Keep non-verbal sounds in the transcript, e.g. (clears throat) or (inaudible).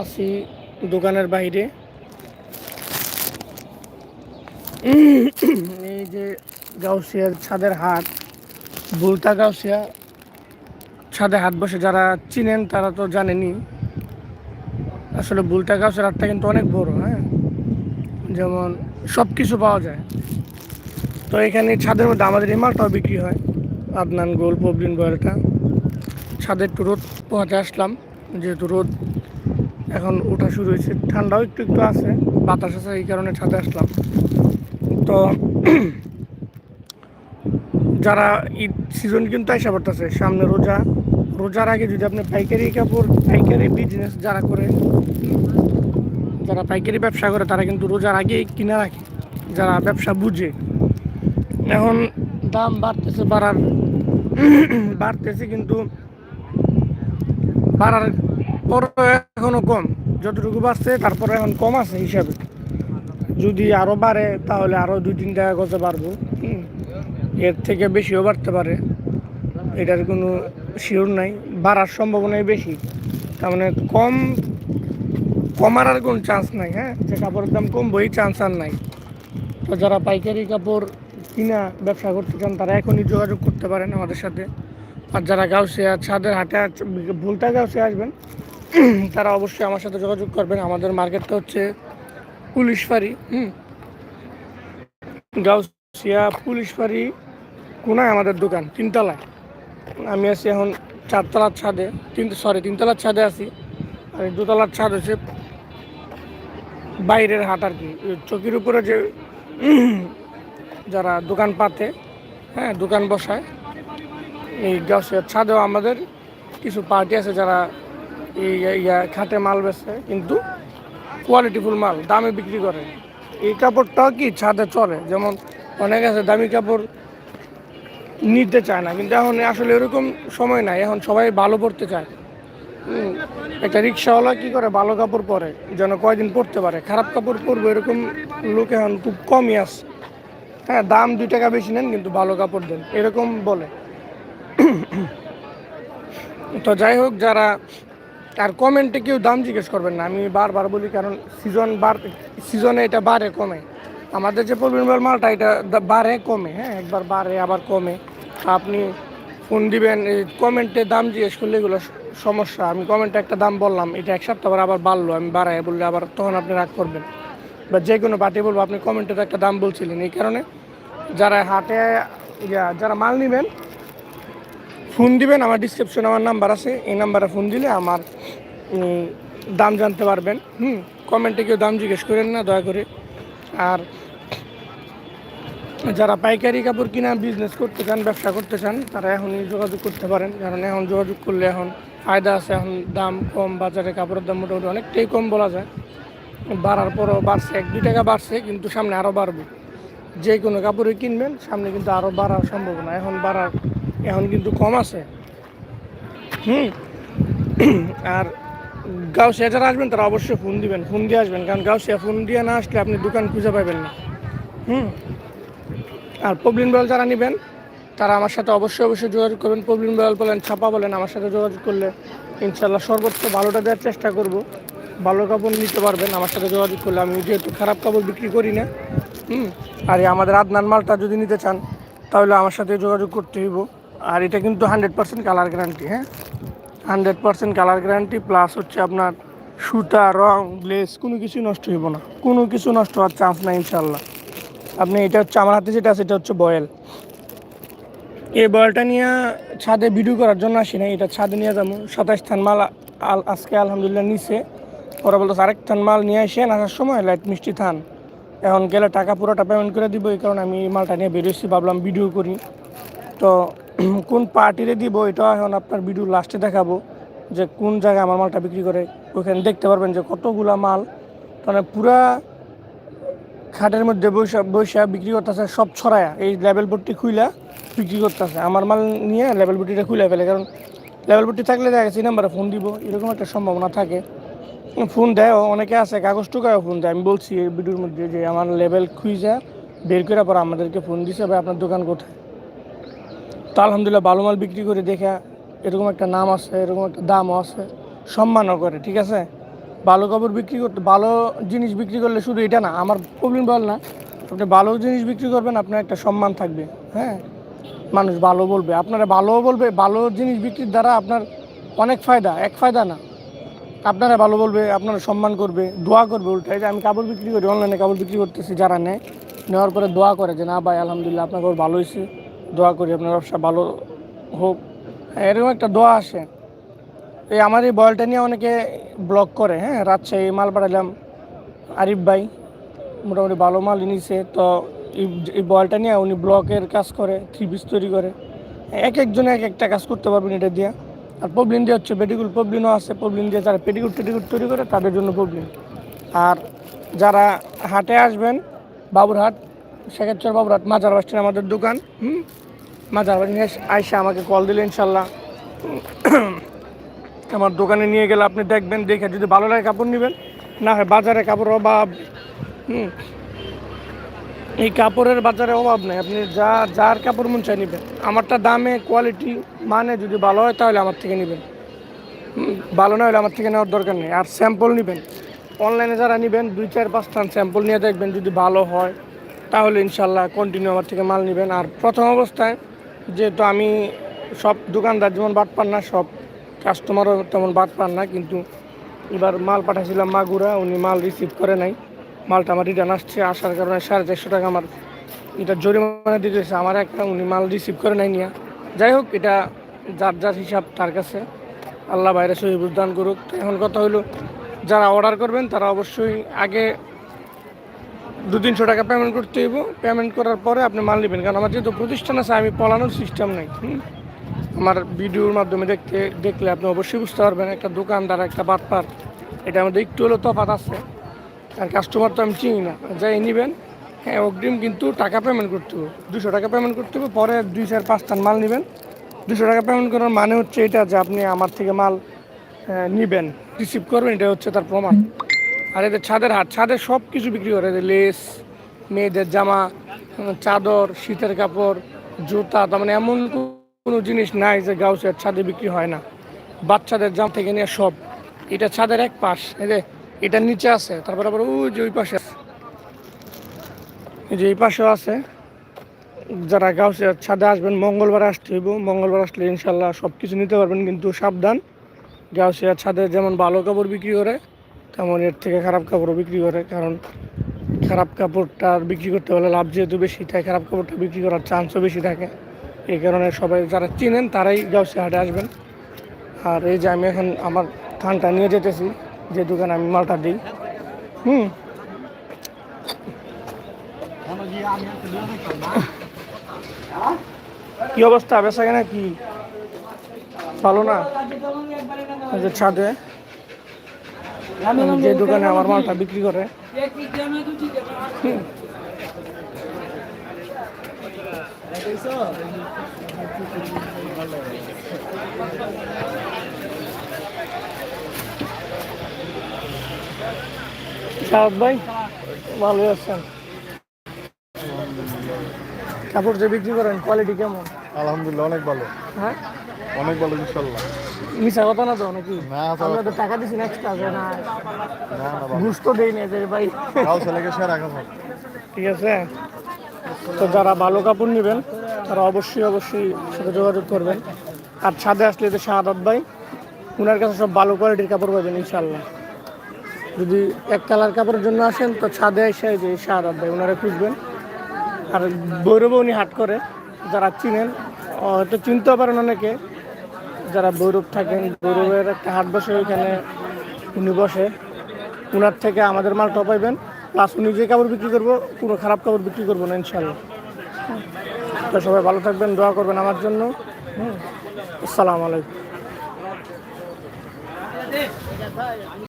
আছি দোকানের বাইরে। এই যে গাউসিয়ার ছাদের হাট, বুলতা গাউসিয়া ছাদে হাট বসে। যারা চিনেন তারা তো জানেনই। আসলে বুলতা গাউসিয়ার হাটটা কিন্তু অনেক বড় হ্যাঁ? যেমন সব কিছু পাওয়া যায়। তো এখানে ছাদের মধ্যে আমাদের এই মালটাও বিক্রি হয়। আদনান গোল, পবলিন বয়েলটা। ছাদের একটু রোদ পোহাতে আসলাম। যেহেতু রোদ এখন ওঠা শুরু হয়েছে। ঠান্ডাও একটু একটু আছে, বাতাস আছে, এই কারণে ছাদে আসলাম। তো (clears throat) যারা ঈদ সিজন কিন্তু আইসা পড়তেছে, সামনে রোজা, রোজার আগে যদি আপনি পাইকারি কাপড়, পাইকারি বিজনেস যারা করে, যারা পাইকারি ব্যবসা করে, তারা কিন্তু রোজার আগেই কিনে রাখে, যারা ব্যবসা বুঝে। এখন দাম বাড়তেছে, বাড়ার, (clears throat) বাড়তেছে কিন্তু বাড়ার পর এখনও কম। যতটুকু বাড়ছে তারপরে এখন কম আছে হিসাবে। যদি আরও বাড়ে, তাহলে আরও দুই, তিন টাকা গজে বাড়বো। এর থেকে বেশিও বাড়তে পারে। এটার কোনো শিওর নাই। বাড়ার সম্ভাবনাই বেশি। তার মানে কম, কমার আর কোনো চান্স নাই হ্যাঁ? যে কাপড়ের দাম কমবো এই চান্স আর নাই। তো যারা পাইকারি কাপড় কিনা, ব্যবসা করতে চান, তারা এখনই যোগাযোগ করতে পারেন আমাদের সাথে। আর যারা গাউসিয়া, ছাদের হাটে ভুলতা গাউসিয়া আসবেন (clears throat) তারা অবশ্যই আমার সাথে যোগাযোগ করবেন। আমাদের মার্কেটটা হচ্ছে পুলিশ ফাঁড়ি হুম? গাউসিয়া পুলিশ ফাঁড়ি কোনায় আমাদের দোকান, তিনতলায়। আমি আছি এখন চারতলার ছাদে, তিন সরি তিনতলার ছাদে আছি। আর দোতলার ছাদ হচ্ছে বাইরের হাট আর কি। চকির উপরে যে (clears throat) যারা দোকান পাতে হ্যাঁ দোকান বসায়, এই গাছের ছাদেও আমাদের কিছু পার্টি আছে যারা ইয়া, খাটে মাল বেচে, কিন্তু কোয়ালিটিফুল মাল, দামে বিক্রি করে। এই কাপড়টাও কি ছাদে চলে যেমন অনেক আছে দামি কাপড় নিতে চায় না, কিন্তু এখন আসলে এরকম সময় নাই, এখন সবাই ভালো পড়তে চায়। একটা রিক্সাওয়ালা কি করে ভালো কাপড় পরে? যেন কয়দিন পরতে পারে? খারাপ কাপড় পরবো এরকম লোক এখন খুব কমই আসে হ্যাঁ দাম দুই টাকা বেশি নেন, কিন্তু ভালো কাপড় দেন, এরকম বলে। তো যাই হোক, যারা আর কমেন্টে কেউ দাম জিজ্ঞেস করবেন না। আমি বারবার বলি, কারণ সিজন বার সিজনে এটা বাড়ে, কমে। আমাদের যে পরিমাণ মালটা, এটা বাড়ে, কমে হ্যাঁ একবার বাড়ে, আবার কমে। আপনি ফোন দিবেন কমেন্টে দাম জিজ্ঞেস করলে এগুলো সমস্যা। আমি কমেন্টে একটা দাম বললাম, এটা এক সপ্তাহ আবার বাড়লো, আমি বাড়াই বললে আবার তখন আপনি রাগ করবেন। বা যে কোনো পার্টি বলব, আপনি কমেন্টে একটা দাম বলছিলেন। এই কারণে যারা হাটে যারা মাল নেবেন ফোন দিবেন, আমার ডিসক্রিপশনে আমার নাম্বার আছে। এই নাম্বারে ফোন দিলে আমার দাম জানতে পারবেন। হুম কমেন্টে কেউ দাম জিজ্ঞেস করেন না, দয়া করে। আর যারা পাইকারি কাপড় কিনা বিজনেস করতে চান, ব্যবসা করতে চান, তারা এখনই যোগাযোগ করতে পারেন। কারণ এখন যোগাযোগ করলে এখন ফায়দা আছে, এখন দাম কম, বাজারে কাপড়ের দাম মোটামুটি অনেকটাই কম বলা যায়। বাড়ার পরও বাড়ছে এক দুই টাকা বাড়ছে, কিন্তু সামনে আরও বাড়বে। যে কোনো কাপড়ে কিনবেন, সামনে কিন্তু আরও বাড়ার সম্ভাবনা। এখন বাড়ার এখন কিন্তু কম আছে। হুম? আর গাউসিয়া যারা আসবেন, তারা অবশ্যই ফোন দিবেন ফোন দিয়ে আসবেন। কারণ গাউসিয়া ফোন দিয়ে না আসলে আপনি দোকান খুঁজে পাবেন না। হুম? আর পবলিন বয়াল যারা নেবেন, তারা আমার সাথে অবশ্যই অবশ্যই যোগাযোগ করবেন। পবলিন বয়াল বলেন, ছাপা বলেন, আমার সাথে যোগাযোগ করলে ইনশাল্লাহ সর্বোচ্চ ভালোটা দেওয়ার চেষ্টা করব। ভালো কাপড় নিতে পারবেন, আমার সাথে যোগাযোগ করলে। আমি যেহেতু খারাপ কাপড় বিক্রি করি না, হুম? আর আমাদের আদনান মালটা যদি নিতে চান, তাহলে আমার সাথে যোগাযোগ করতে হইব। আর এটা কিন্তু হান্ড্রেড পার্সেন্ট কালার গ্যারান্টি হ্যাঁ? Hundred percent colour guarantee, plus হচ্ছে আপনার সুতা, রং গ্লেস কোনো কিছু নষ্ট হইব না। কোনো কিছু নষ্ট হওয়ার চান্স নাই ইনশাল্লাহ আপনি এটা হচ্ছে আমার হাতে যেটা আছে, এটা হচ্ছে বয়েল। এই বয়েলটা নিয়ে ছাদে ভিডিও করার জন্য আসি না এটা ছাদে নিয়ে যাব। সাতাশ থান মাল আল- আজকে আলহামদুলিল্লাহ নিচে পরে বলতো আরেক থান মাল নিয়ে আসেন, আসার সময় লাইট মিষ্টি থান। এখন গেলে টাকা পুরোটা পেমেন্ট করে দিব, এই কারণে আমি এই মালটা নিয়ে বেরোচ্ছি ভাবলাম ভিডিও করি। তো (clears throat) কোন পার্টিরে দিব এটা এখন আপনার ভিডিও লাস্টে দেখাবো যে কোন জায়গায় আমার মালটা বিক্রি করে। ওখানে দেখতে পারবেন যে কতগুলা মাল মানে পুরা খাটের মধ্যে বৈশা বৈশা বিক্রি করতেছে, সব ছড়ায়া। এই লেভেল বোর্ডটি খুইলা বিক্রি করতেছে। আমার মাল নিয়ে লেভেল বোর্ডটিটা খুলে ফেলে, কারণ লেভেল বোর্ডটি থাকলে দেখা গেছে এই নাম্বারে ফোন দিব, এরকম একটা সম্ভাবনা থাকে। ফোন দেয় অনেকে আছে, কাগজ টুকায়ও ফোন দেয়। আমি বলছি এই ভিডিওর মধ্যে যে আমার লেভেল খুঁজা বের করার পর আমাদেরকে ফোন দিছে, ভাই, আপনার দোকান কোথায়? তো আলহামদুলিল্লাহ ভালো মাল বিক্রি করে দেখা এরকম একটা নাম আছে, এরকম একটা দামও আছে, সম্মানও করে, ঠিক আছে? ভালো কাপড় বিক্রি করতে, ভালো জিনিস বিক্রি করলে শুধু এটা না, আমার প্রবলেম বল না, আপনি ভালো জিনিস বিক্রি করবেন, আপনার একটা সম্মান থাকবে হ্যাঁ? মানুষ ভালো বলবে, আপনারা ভালোও বলবে, ভালো জিনিস বিক্রির দ্বারা আপনার অনেক ফায়দা, এক ফায়দা না। আপনারা ভালো বলবে, আপনারা সম্মান করবে, দোয়া করবে উল্টায় যে আমি কাপড় বিক্রি করি অনলাইনে কাপড় বিক্রি করতেছি যারা নেয়, নেওয়ার পরে দোয়া করে যে, না ভাই, আলহামদুলিল্লাহ, আপনার কাপড় ভালো হয়েছে দোয়া করি আপনার ব্যবসা ভালো হোক। এরকম একটা দোয়া আসে। এই আমার এই বলটা নিয়ে অনেকে ব্লক করে হ্যাঁ? রাজশাহী মাল পাঠালাম। আরিফ ভাই মোটামুটি ভালো মাল নিছে। তো এই বলটা নিয়ে উনি ব্লকের কাজ করে, থ্রি পিস তৈরি করে। এক একজনে এক একটা কাজ করতে পারবেন এটা দিয়ে। আর পবলিন দিয়ে হচ্ছে পেটিকুল পবলিনও আছে। পবলিন দিয়ে যারা পেটিকুল টেটিকুল তৈরি করে, তাদের জন্য পবলিন আর যারা হাটে আসবেন, বাবুরহাট শেখাচ্চর বাবুরহাট, মাজার বাসটির আমাদের দোকান, হুম? মাজার বাড়ি আইসা আমাকে কল দিলে ইনশাল্লাহ। আমার দোকানে নিয়ে গেলে আপনি দেখবেন, দেখে যদি ভালো লাগে কাপড় নেবেন, না হয় বাজারে কাপড় অভাব। এই কাপড়ের বাজারে অভাব নেই, আপনি যা, যার কাপড় মন চাই নেবেন। আমারটা দামে কোয়ালিটি মানে যদি ভালো হয় তাহলে আমার থেকে নেবেন। ভালো না হলে আমার থেকে নেওয়ার দরকার নেই। আর স্যাম্পল নেবেন। অনলাইনে যারা নেবেন, দুই, চার পাঁচটান স্যাম্পল নিয়ে দেখবেন যদি ভালো হয়, তাহলে ইনশাল্লাহ কন্টিনিউ আমার থেকে মাল নেবেন। আর প্রথম অবস্থায় যেহেতু আমি সব দোকানদার যেমন বাদ পান না, সব কাস্টমারও তেমন বাদ পান না, কিন্তু এবার মাল পাঠাইছিলাম মাগুরা, উনি মাল রিসিভ করে নাই। মালটা আমার রিটার্ন আসছে, আসার কারণে সাড়ে চারশো টাকা আমার এটা জরিমানা দিতেছে আমার একটা, উনি মাল রিসিভ করে নাই নিয়ে। যাই হোক, এটা যার যার হিসাব, তার কাছে। আল্লাহ বাইরে সহিবুজ দান করুক। এখন কথা হলো যারা অর্ডার করবেন, তারা অবশ্যই আগে দু তিনশো টাকা পেমেন্ট করতে হইব। পেমেন্ট করার পরে আপনি মাল নেবেন। কারণ আমার যেহেতু প্রতিষ্ঠান আছে, আমি পলানোর সিস্টেম নেই। আমার ভিডিওর মাধ্যমে দেখতে, দেখলে আপনি অবশ্যই বুঝতে পারবেন, একটা দোকানদার, একটা বাটপার, এটা আমাদের একটু হলেও তফাত আছে। আর কাস্টমার তো আমি চিনি না। যাই নেবেন হ্যাঁ অগ্রিম কিন্তু টাকা পেমেন্ট করতে হবে দুশো টাকা পেমেন্ট করতে হবে পরে দুই চার পাঁচ টান মাল নেবেন। দুশো টাকা পেমেন্ট করার মানে হচ্ছে এটা যে আপনি আমার থেকে মাল নেবেন রিসিভ করবেন, এটা হচ্ছে তার প্রমাণ। আর এদের ছাদের হাট ছাদের সব কিছু বিক্রি করে। এদের লেস, মেয়েদের জামা, চাদর, শীতের কাপড়, জুতা, তার মানে এমন কোনো জিনিস নাই যে গাউসের ছাদে বিক্রি হয় না। বাচ্চাদের জাম থেকে নিয়ে সব। এটা ছাদের এক পাশ, এই যে এটা নিচে আছে, তারপর আবার ওই যে ওই পাশে এই যে এই পাশেও আছে। যারা গাউসের ছাদে আসবেন, মঙ্গলবার আসতে হইব। মঙ্গলবার আসলে ইনশাল্লাহ সব কিছু নিতে পারবেন, কিন্তু সাবধান। গাউসিয়ার ছাদে যেমন ভালো কাপড় বিক্রি করে তেমন এর থেকে খারাপ কাপড়ও বিক্রি করে, কারণ খারাপ কাপড়টা বিক্রি করতে হলে লাভ যেহেতু বেশি, তাই খারাপ কাপড়টা বিক্রি করার চান্সও বেশি থাকে। এই কারণে সবাই যারা চিনেন তারাই গাউসিয়া হাটে আসবেন। আর এই যে আমি এখন আমার থানটা নিয়ে যেতেছি, যে দোকানে আমি মালটা দিই। হুম। কি অবস্থা, বেচা কেনা কি? ভালো না? যে ছাদে। যে দোকানে আমার মালটা বিক্রি করে। হুম। ভাই ভালো আছেন? কাপড় যে বিক্রি করেন কোয়ালিটি কেমন? আলহামদুলিল্লাহ অনেক ভালো। হ্যাঁ? অনেক ভালো ইনশাল্লাহ। মিশা কথা না তো নাকি? আমরা তো টাকা দিছি নেক্সট আছে না ঘুষ তো দেই না যে ভাই। ঠিক আছে? তো যারা ভালো কাপড় নেবেন তারা অবশ্যই অবশ্যই সাথে যোগাযোগ করবেন। আর ছাদে আসলে যে শাহাদাত ভাই ওনার কাছে সব ভালো কোয়ালিটির কাপড় পাবেন ইনশাল্লাহ যদি এক কালার কাপড়ের জন্য আসেন তো ছাদে এসে যে শাহাদাত ভাই ওনারা খুঁজবেন। আর বৈরবে উনি হাট করে যারা চিনেন হয়তো চিনতেও পারেন অনেকে যারা বৈরব থাকেন, বৈরবের একটা হাট বসে, ওইখানে উনি বসে। উনার থেকে আমাদের মাল টপাইবেন প্লাস উনি যে কাপড় বিক্রি করব, কোনো খারাপ কাপড় বিক্রি করব না ইনশাল্লাহ সবাই ভালো থাকবেন, দোয়া করবেন আমার জন্য। আসসালামু আলাইকুম।